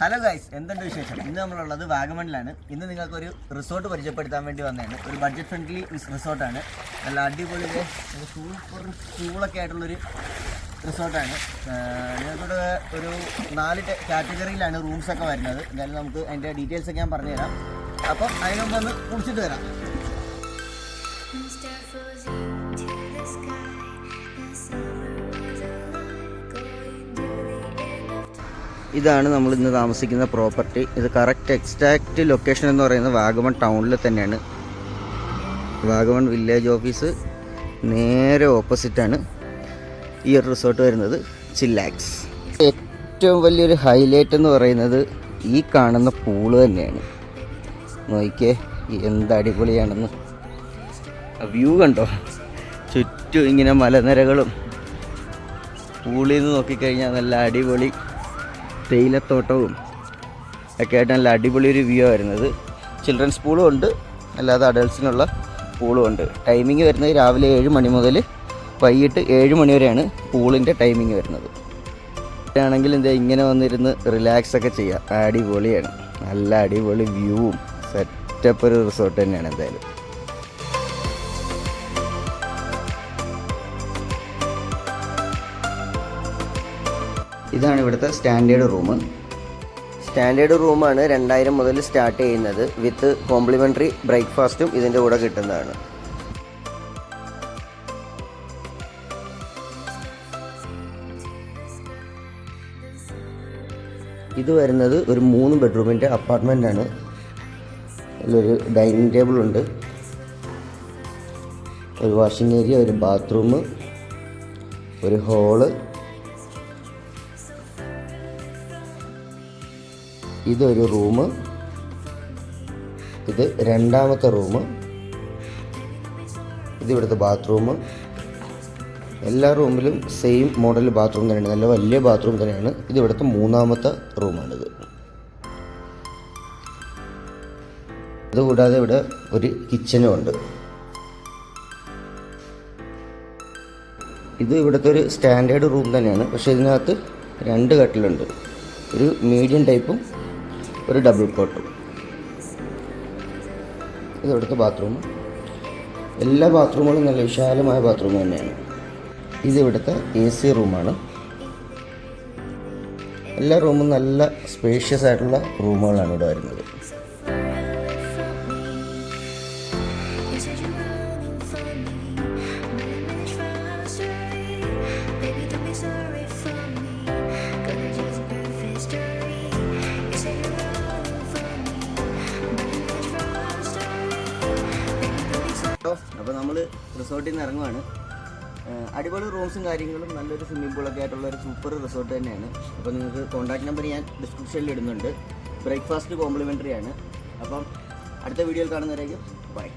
Hello guys എന്തുണ്ട് വിശേഷം? ഇന്ന് നമ്മളുള്ളത് വാഗമണിലാണ്. ഇന്ന് നിങ്ങൾക്ക് ഒരു റിസോർട്ട് പരിചയപ്പെടുത്താൻ വേണ്ടി വന്നതാണ്. ഒരു ബഡ്ജറ്റ് ഫ്രണ്ട്ലി റിസോർട്ടാണ് നല്ല അടിപൊളി സൂപ്പർ കൂളൊക്കെ ആയിട്ടുള്ളൊരു റിസോർട്ടാണ് നിങ്ങൾക്കിവിടെ ഒരു നാല് കാറ്റഗറിയിലാണ് റൂംസ് ഒക്കെ വരുന്നത്. എന്തായാലും നമുക്ക് അതിന്റെ ഡീറ്റെയിൽസ് ഒക്കെ ഞാൻ പറഞ്ഞുതരാം. അപ്പം അതിന് മുമ്പ് ഒന്ന് കുടിച്ചിട്ട് വരാം. ഇതാണ് നമ്മൾ ഇന്ന് താമസിക്കുന്ന പ്രോപ്പർട്ടി. ഇത് കറക്റ്റ് എക്സാക്റ്റ് ലൊക്കേഷൻ എന്ന് പറയുന്നത് വാഗമൺ ടൗണിൽ തന്നെയാണ്. വാഗമൺ വില്ലേജ് ഓഫീസ് നേരെ ഓപ്പോസിറ്റാണ് ഈ ഒരു റിസോർട്ട് വരുന്നത് ചില്ലാക്സ്. ഏറ്റവും വലിയൊരു ഹൈലൈറ്റ് എന്ന് പറയുന്നത് ഈ കാണുന്ന പൂൾ തന്നെയാണ്. നോക്കിയേ എന്ത് അടിപൊളിയാണെന്ന്. വ്യൂ കണ്ടോ? ചുറ്റും ഇങ്ങനെ മലനിരകളും. പൂളിൽ നിന്ന് നോക്കിക്കഴിഞ്ഞാൽ നല്ല അടിപൊളി തേയിലത്തോട്ടവും ഒക്കെ ആയിട്ട് നല്ല അടിപൊളി ഒരു വ്യൂ വരുന്നത് ചിൽഡ്രൻസ് പൂളും ഉണ്ട്. അല്ലാതെ അഡൾട്ട്സിനുള്ള പൂളും ഉണ്ട്. ടൈമിംഗ് വരുന്നത് രാവിലെ ഏഴ് മണി മുതൽ വൈകിട്ട് ഏഴ് മണി വരെയാണ് പൂളിന്റെ ടൈമിംഗ് വരുന്നത്. ആണെങ്കിൽ എന്താ ഇങ്ങനെ വന്നിരുന്ന് റിലാക്സ് ഒക്കെ ചെയ്യാം. അടിപൊളിയാണ്. നല്ല അടിപൊളി വ്യൂവും സെറ്റപ്പ് ഒരു റിസോർട്ട് തന്നെയാണ് എന്തായാലും. ഇതാണ് ഇവിടുത്തെ സ്റ്റാൻഡേർഡ് റൂം. സ്റ്റാൻഡേർഡ് റൂമാണ് രണ്ടായിരം മുതൽ സ്റ്റാർട്ട് ചെയ്യുന്നത്. വിത്ത് കോംപ്ലിമെന്ററി ബ്രേക്ക്ഫാസ്റ്റും ഇതിന്റെ കൂടെ കിട്ടുന്നതാണ്. ഇത് വരുന്നത് ഒരു മൂന്ന് ബെഡ്റൂമിന്റെ അപ്പാർട്ട്മെന്റാണ് അതിലൊരു ഡൈനിങ് ടേബിൾ ഉണ്ട് ഒരു വാഷിംഗ് ഏരിയ ഒരു ബാത്റൂം ഒരു ഹോൾ ഇതൊരു റൂം ഇത് രണ്ടാമത്തെ റൂം ഇത് ഇവിടുത്തെ ബാത്റൂം എല്ലാ റൂമിലും സെയിം മോഡൽ ബാത്റൂം തന്നെയാണ്. നല്ല വലിയ ബാത്റൂം തന്നെയാണ്. ഇത് ഇവിടുത്തെ മൂന്നാമത്തെ റൂമാണിത് അതുകൂടാതെ ഇവിടെ ഒരു കിച്ചനും ഉണ്ട്. ഇത് ഇവിടുത്തെ ഒരു സ്റ്റാൻഡേർഡ് റൂം തന്നെയാണ്. പക്ഷേ ഇതിനകത്ത് രണ്ട് കട്ടിലുണ്ട്. ഒരു മീഡിയം ടൈപ്പും ഒരു ഡബിൾ കോട്ടും ഇത് ഇവിടുത്തെ ബാത്റൂം എല്ലാ ബാത്റൂമുകളും നല്ല വിശാലമായ ബാത്റൂം തന്നെയാണ്. ഇത് ഇവിടുത്തെ എ സി റൂമാണ് എല്ലാ റൂമും നല്ല സ്പേഷ്യസ് ആയിട്ടുള്ള റൂമുകളാണ് ഇവിടെ വരുന്നത്. നമ്മൾ റിസോർട്ടിൽ നിന്ന് ഇറങ്ങുവാണ്. അടിപൊളി റൂംസും കാര്യങ്ങളും നല്ലൊരു സ്വിമ്മിംഗ് പൂളൊക്കെ ആയിട്ടുള്ള ഒരു സൂപ്പർ റിസോർട്ട് തന്നെയാണ്. അപ്പോൾ നിങ്ങൾക്ക് കോൺടാക്ട് നമ്പർ ഞാൻ ഡിസ്ക്രിപ്ഷനിൽ ഇടുന്നുണ്ട്. ബ്രേക്ക്ഫാസ്റ്റ് കോംപ്ലിമെന്ററി ആണ്. അപ്പം അടുത്ത വീഡിയോയിൽ കാണുന്നവരേക്കും ബൈ